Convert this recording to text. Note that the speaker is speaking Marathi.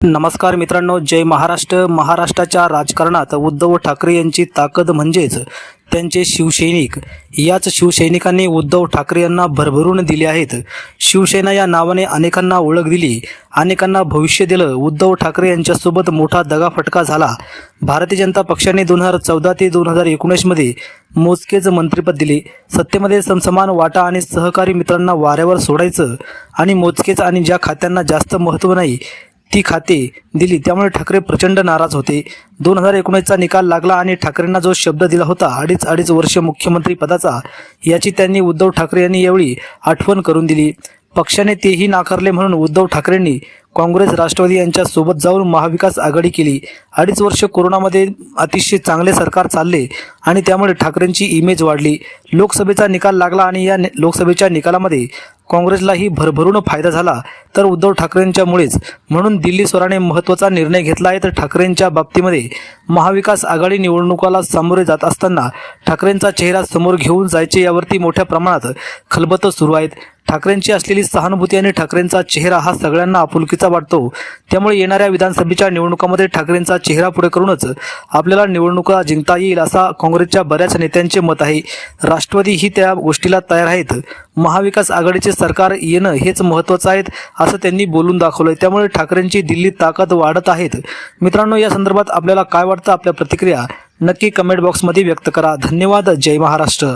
नमस्कार मित्रांनो जय महाराष्ट्र. महाराष्ट्राच्या राजकारणात उद्धव ठाकरे यांची ताकद म्हणजेच त्यांचे शिवसैनिक. याच शिवसैनिकांनी उद्धव ठाकरे यांना भरभरून दिले आहेत. शिवसेना या नावाने अनेकांना ओळख दिली. अनेकांना भविष्य दिलं. उद्धव ठाकरे यांच्यासोबत मोठा दगाफटका झाला. भारतीय जनता पक्षाने दोन हजार चौदा ते दोन हजार एकोणीसमध्ये मोजकेच मंत्रिपद दिले. सत्तेमध्ये समसमान वाटा आणि सहकारी मित्रांना वाऱ्यावर सोडायचं आणि मोजकेच आणि ज्या खात्यांना जास्त महत्त्व नाही ती खाते दिली. त्यामुळे ठाकरे प्रचंड नाराज होते. दोन हजार एकोणीसचा निकाल लागला आणि ठाकरेंना जो शब्द दिला होता अडीच अडीच वर्ष मुख्यमंत्री पदाचा याची त्यांनी उद्धव ठाकरे यांनी यावेळी आठवण करून दिली. पक्षाने तेही नाकारले म्हणून उद्धव ठाकरेंनी काँग्रेस राष्ट्रवादी यांच्या सोबत जाऊन महाविकास आघाडी केली. अडीच वर्ष कोरोनामध्ये अतिशय चांगले सरकार चालले आणि त्यामुळे ठाकरेंची इमेज वाढली. लोकसभेचा निकाल लागला आणि या लोकसभेच्या निकालामध्ये काँग्रेसलाही भरभरून फायदा झाला तर उद्धव ठाकरेंच्यामुळेच. म्हणून दिल्ली स्वराने महत्त्वाचा निर्णय घेतला आहे तर ठाकरेंच्या बाबतीमध्ये महाविकास आघाडी निवडणुकाला सामोरे जात असताना ठाकरेंचा चेहरा समोर घेऊन जायचे यावरती मोठ्या प्रमाणात खलबतं सुरू आहेत. ठाकरेंची असलेली सहानुभूती आणि ठाकरेंचा चेहरा हा सगळ्यांना आपुलकीचा वाटतो. त्यामुळे येणाऱ्या विधानसभेच्या निवडणुकामध्ये ठाकरेंचा चेहरा पुढे करूनच आपल्याला निवडणुका जिंकता येईल असा काँग्रेसच्या बऱ्याच नेत्यांचे मत आहे. राष्ट्रवादी ही त्या गोष्टीला तयार आहेत. महाविकास आघाडीचे सरकार येणं हेच महत्त्वाचं आहे असं त्यांनी बोलून दाखवलंय. त्यामुळे ठाकरेंची दिल्लीत ताकद वाढत आहेत. मित्रांनो या संदर्भात आपल्याला काय वाटतं? आपल्या प्रतिक्रिया नक्की कमेंट बॉक्समध्ये व्यक्त करा. धन्यवाद. जय महाराष्ट्र.